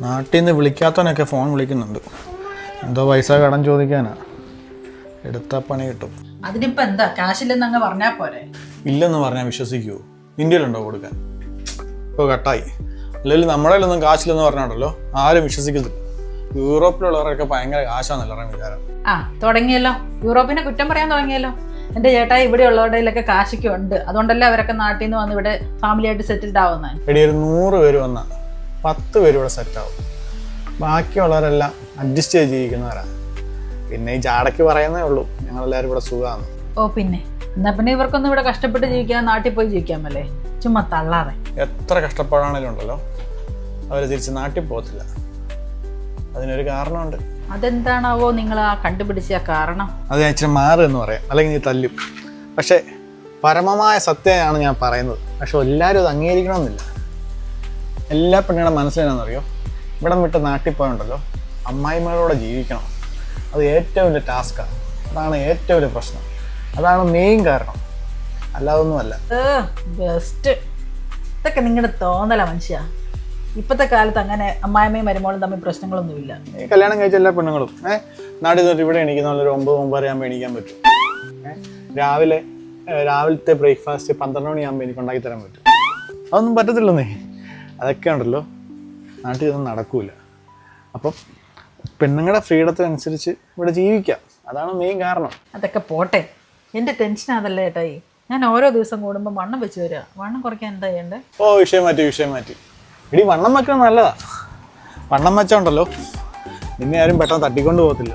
നാട്ടിൽ നിന്ന് വിളിക്കാത്തവനൊക്കെ ഫോൺ വിളിക്കുന്നുണ്ട്. എന്തോ പൈസ കടം ചോദിക്കാനാ. എടുത്ത പണി കിട്ടും. അതിനിപ്പോ എന്താ? കാശില്ലെന്ന് അങ്ങ് പറഞ്ഞാ പോരെ? ഇല്ലെന്ന് പറഞ്ഞാൽ വിശ്വസിക്കുമോ ഇന്ത്യയിലുണ്ടോ കൊടുക്കാൻ? ഇപ്പോൾ കട്ടായി. അല്ലെങ്കിൽ നമ്മുടെ ഒന്നും കാശില്ലെന്ന് പറഞ്ഞാണ്ടല്ലോ ആരും വിശ്വസിക്കത്തില്ല. യൂറോപ്പിലുള്ളവരൊക്കെ ഭയങ്കര കാശാന്നല്ലോ വിചാരം. ആ തുടങ്ങിയല്ലോ. യൂറോപ്പിനെ കുറ്റം പറയാൻ തുടങ്ങിയല്ലോ. എന്റെ ചേട്ടാ ഇവിടെ ഉള്ളവരുടെയിലൊക്കെ കാശൊക്കെ ഉണ്ട്. അതുകൊണ്ടല്ലേ അവരൊക്കെ നാട്ടിൽ നിന്ന് വന്ന് ഇവിടെ ഫാമിലി ആയിട്ട് സെറ്റിൽഡ് ആവുന്നത് എടി ഒരു നൂറ് പേര് വന്നാൽ പത്ത് പേര് ഇവിടെ സെറ്റാവും ബാക്കിയുള്ളവരെല്ലാം അഡ്ജസ്റ്റ് ചെയ്ത് ജീവിക്കുന്നവരാണ് പിന്നെ ഈ ജാടയ്ക്ക് പറയുന്നേ ഉള്ളൂ ഞങ്ങളെല്ലാവരും ഇവിടെ സുഖമാണ് ഓ പിന്നെ. എന്നാ പിന്നെ ഇവർക്കൊന്നും ഇവിടെ കഷ്ടപ്പെട്ട് ജീവിക്കാൻ നാട്ടിൽ പോയി ജീവിക്കാൻ അല്ലേ ചുമ്മാ തള്ളാതെ. എത്ര കഷ്ടപ്പാടാണെങ്കിലും ഉണ്ടല്ലോ. അവർ തിരിച്ച് നാട്ടിൽ പോകത്തില്ല. അതിനൊരു കാരണമുണ്ട്. അതെന്താണാവോ നിങ്ങൾ ആ കണ്ടുപിടിച്ച കാരണം? അത് ഞാൻ ഇച്ചിരി മാറ് എന്ന് പറയാം. അല്ലെങ്കിൽ നീ തല്ലും. പക്ഷേ പരമമായ സത്യമാണ് ഞാൻ പറയുന്നത്. പക്ഷെ എല്ലാവരും അത് അംഗീകരിക്കണമെന്നില്ല. എല്ലാ പെണ്ണുങ്ങളുടെ മനസ്സിലെന്നാണെന്നറിയോ ഇവിടെ വിട്ട് നാട്ടിൽ പോയുണ്ടല്ലോ അമ്മായിമാരോടെ ജീവിക്കണം. അത് ഏറ്റവും വലിയ ടാസ്ക്കാണ് അതാണ് ഏറ്റവും വലിയ പ്രശ്നം. അതാണ് മെയിൻ കാരണം. അല്ലാതൊന്നുമല്ല. ബെസ്റ്റ് ഇതൊക്കെ നിങ്ങളുടെ തോന്നല മനുഷ്യ. ഇപ്പോഴത്തെ കാലത്ത് അങ്ങനെ അമ്മായിമ്മയും മരുമോളും തമ്മിൽ പ്രശ്നങ്ങളൊന്നുമില്ല. ഈ കല്യാണം കഴിച്ച എല്ലാ പെണ്ണുങ്ങളും ഏഹ് നാട്ടിൽ തൊട്ട് ഇവിടെ എണീക്കുന്ന ഒരു ഒമ്പത് ഒമ്പതര ആകുമ്പോൾ എണീക്കാൻ പറ്റും. രാവിലെ രാവിലത്തെ ബ്രേക്ക്ഫാസ്റ്റ് പന്ത്രണ്ട് മണിയാകുമ്പോൾ എനിക്ക് ഉണ്ടാക്കി തരാൻ പറ്റും. അതൊന്നും പറ്റത്തില്ലെന്നേ. അതൊക്കെ ഉണ്ടല്ലോ നാട്ടിൽ ഇതൊന്നും നടക്കൂല. അപ്പം പെണ്ണുങ്ങളുടെ ഫ്രീഡത്തിനനുസരിച്ച് ഇവിടെ ജീവിക്കാം. അതാണ് മെയിൻ കാരണം. അതൊക്കെ പോട്ടെ. എന്റെ ടെൻഷൻ അതല്ലേ ഏട്ടായി ഞാൻ ഓരോ ദിവസം കൂടുമ്പോൾ വണ്ണം വെച്ച് വരിക വണ്ണം കുറയ്ക്കാൻ എന്താ ചെയ്യണ്ടേ? ഓ വിഷയം മാറ്റി വിഷയം മാറ്റി. ഇടി വണ്ണം വെക്കണം നല്ലതാ. വണ്ണം വെച്ചോണ്ടല്ലോ നിന്നെ ആരും പെട്ടെന്ന് തട്ടിക്കൊണ്ട് പോകത്തില്ല.